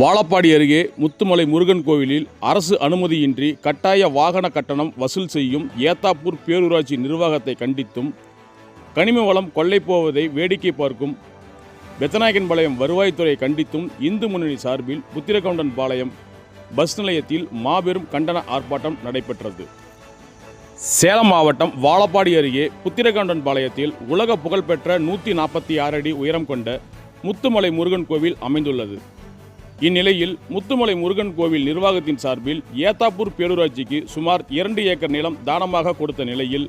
வாழப்பாடி அருகே முத்துமலை முருகன் கோவிலில் அரசு அனுமதியின்றி கட்டாய வாகன கட்டணம் வசூல் செய்யும் ஏத்தாப்பூர் பேரூராட்சி நிர்வாகத்தை கண்டித்தும் கனிம வளம் கொள்ளை போவதை வேடிக்கை பார்க்கும் பெத்தநாயகன்பாளையம் வருவாய்த்துறை கண்டித்தும் இந்து முன்னணி சார்பில் புத்திரகவுண்டன் பாளையம் பஸ் நிலையத்தில் மாபெரும் கண்டன ஆர்ப்பாட்டம் நடைபெற்றது. சேலம் மாவட்டம் வாழப்பாடி அருகே புத்திரகவுண்டன் பாளையத்தில் உலக புகழ்பெற்ற நூற்றி நாற்பத்தி ஆறு அடி உயரம் கொண்ட முத்துமலை முருகன் கோவில் அமைந்துள்ளது. இந்நிலையில் முத்துமலை முருகன் கோவில் நிர்வாகத்தின் சார்பில் ஏத்தாப்பூர் பேரூராட்சிக்கு சுமார் இரண்டு ஏக்கர் நிலம் தானமாக கொடுத்த நிலையில்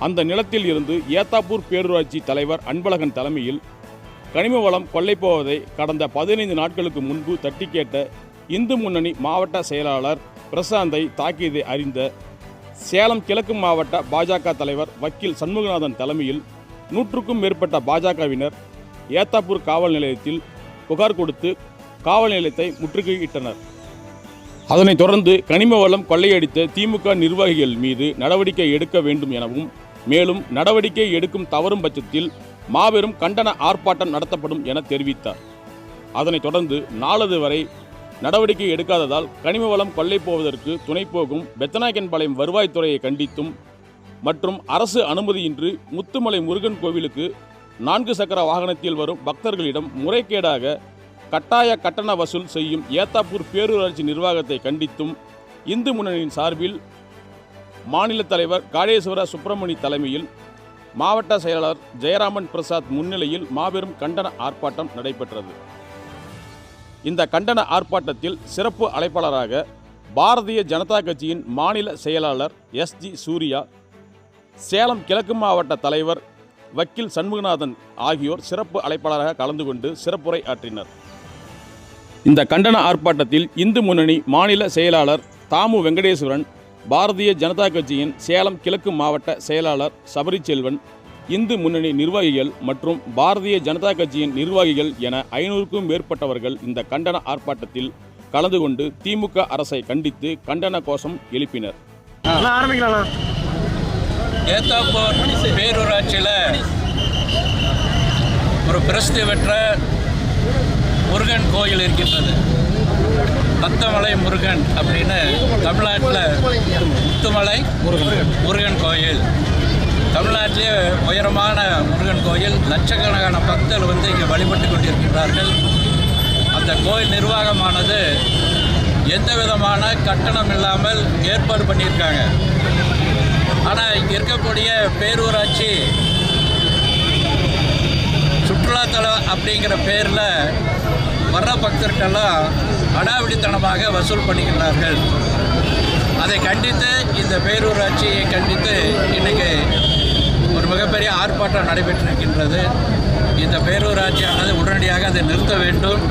அந்த நிலத்தில் இருந்து ஏத்தாப்பூர் பேரூராட்சி தலைவர் அன்பழகன் தலைமையில் கனிம வளம் கொள்ளை போவதை கடந்த பதினைந்து நாட்களுக்கு முன்பு தட்டி கேட்ட இந்து முன்னணி மாவட்ட செயலாளர் பிரசாந்தை தாக்கியதை அறிந்த சேலம் கிழக்கு மாவட்ட பாஜக தலைவர் வக்கீல் சண்முகநாதன் தலைமையில் நூற்றுக்கும் மேற்பட்ட பாஜகவினர் ஏத்தாப்பூர் காவல் நிலையத்தில் புகார் கொடுத்து காவல் நிலையத்தை முற்றுகையிட்டனர். அதனைத் தொடர்ந்து கனிம வளம் கொள்ளையடித்த திமுக நிர்வாகிகள் மீது நடவடிக்கை எடுக்க வேண்டும் எனவும் மேலும் நடவடிக்கை எடுக்கும் தவறும் பட்சத்தில் மாபெரும் கண்டன ஆர்ப்பாட்டம் நடத்தப்படும் என தெரிவித்தார். அதனைத் தொடர்ந்து நாளது வரை நடவடிக்கை எடுக்காததால் கனிம வளம் கொள்ளை போவதற்கு துணை போகும் பெத்தநாயக்கன்பாளையம் வருவாய்த்துறையை கண்டித்தும் மற்றும் அரசு அனுமதியின்றி முத்துமலை முருகன் கோவிலுக்கு நான்கு சக்கர வாகனத்தில் வரும் பக்தர்களிடம் முறைகேடாக கட்டாய கட்டண வசூல் செய்யும் ஏத்தாப்பூர் பேரூராட்சி நிர்வாகத்தை கண்டித்தும் இந்து முன்னணியின் சார்பில் மாநில தலைவர் காடேஸ்வர சுப்பிரமணி தலைமையில் மாவட்ட செயலாளர் ஜெயராமன் பிரசாத் முன்னிலையில் மாபெரும் கண்டன ஆர்ப்பாட்டம் நடைபெற்றது. இந்த கண்டன ஆர்ப்பாட்டத்தில் சிறப்பு அழைப்பாளராக பாரதிய ஜனதா கட்சியின் மாநில செயலாளர் எஸ் ஜி சூர்யா சேலம் கிழக்கு மாவட்ட தலைவர் வக்கீல் சண்முகநாதன் ஆகியோர் சிறப்பு அழைப்பாளராக கலந்து கொண்டு சிறப்புரை ஆற்றினர். இந்த கண்டன ஆர்ப்பாட்டத்தில் இந்து முன்னணி மாநில செயலாளர் தாமு வெங்கடேஸ்வரன் பாரதிய ஜனதா கட்சியின் சேலம் கிழக்கு மாவட்ட செயலாளர் சபரிச்செல்வன் இந்து முன்னணி நிர்வாகிகள் மற்றும் பாரதிய ஜனதா கட்சியின் நிர்வாகிகள் என ஐநூறுக்கும் மேற்பட்டவர்கள் இந்த கண்டன ஆர்ப்பாட்டத்தில் கலந்து கொண்டு திமுக அரசை கண்டித்து கண்டன கோஷம் எழுப்பினர். ஏத்தாப்பூர் பேரூராட்சியில் ஒரு பிரசித்தி பெற்ற முருகன் கோயில் இருக்கின்றது. பத்தமலை முருகன் அப்படின்னு தமிழ்நாட்டில் முத்துமலை முருகன் முருகன் கோயில். தமிழ்நாட்டிலே உயரமான முருகன் கோயில். லட்சக்கணக்கான பக்தர்கள் வந்து இங்கே வழிபட்டு கொண்டிருக்கின்றார்கள். அந்த கோயில் நிர்வாகமானது எந்த விதமான கட்டணம் இல்லாமல் ஏற்பாடு பண்ணியிருக்காங்க. ஆனால் இங்கே இருக்கக்கூடிய பேரூராட்சி சுற்றுலாத்தலம் அப்படிங்கிற பேரில் வர்ற பக்தர்களெல்லாம் அடாவடித்தனமாக வசூல் பண்ணுகின்றார்கள் அதை கண்டித்து இந்த பேரூராட்சியை கண்டித்து இன்றைக்கி ஒரு மிகப்பெரிய ஆர்ப்பாட்டம் நடைபெற்றிருக்கின்றது. இந்த பேரூராட்சியானது உடனடியாக அதை நிறுத்த வேண்டும்.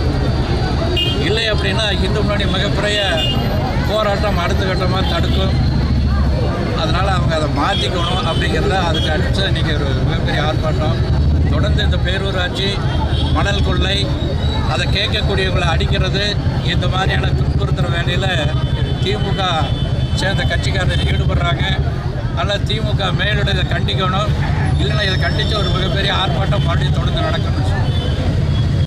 இல்லை அப்படின்னா இந்து முன்னாடி மிகப்பெரிய போராட்டம் அடுத்த கட்டமாக தடுக்கும். அதனால் அவங்க அதை மாற்றிக்கணும் அப்படிங்கிறத அதுக்கு அடுத்து இன்றைக்கி ஒரு மிகப்பெரிய ஆர்ப்பாட்டம். தொடர்ந்து இந்த பேரூராட்சி மணல் கொள்ளை அதை கேட்கக்கூடியவங்களை அடிக்கிறது இந்த மாதிரியான துன்புறுத்துகிற வேலையில் திமுக சேர்ந்த கட்சிக்காரர் ஈடுபடுறாங்க. அதனால் திமுக மேலிட இதை கண்டிக்கணும். இல்லைன்னா இதை கண்டித்து ஒரு மிகப்பெரிய ஆர்ப்பாட்டம் மறுபடியும் தொடர்ந்து நடக்கணும்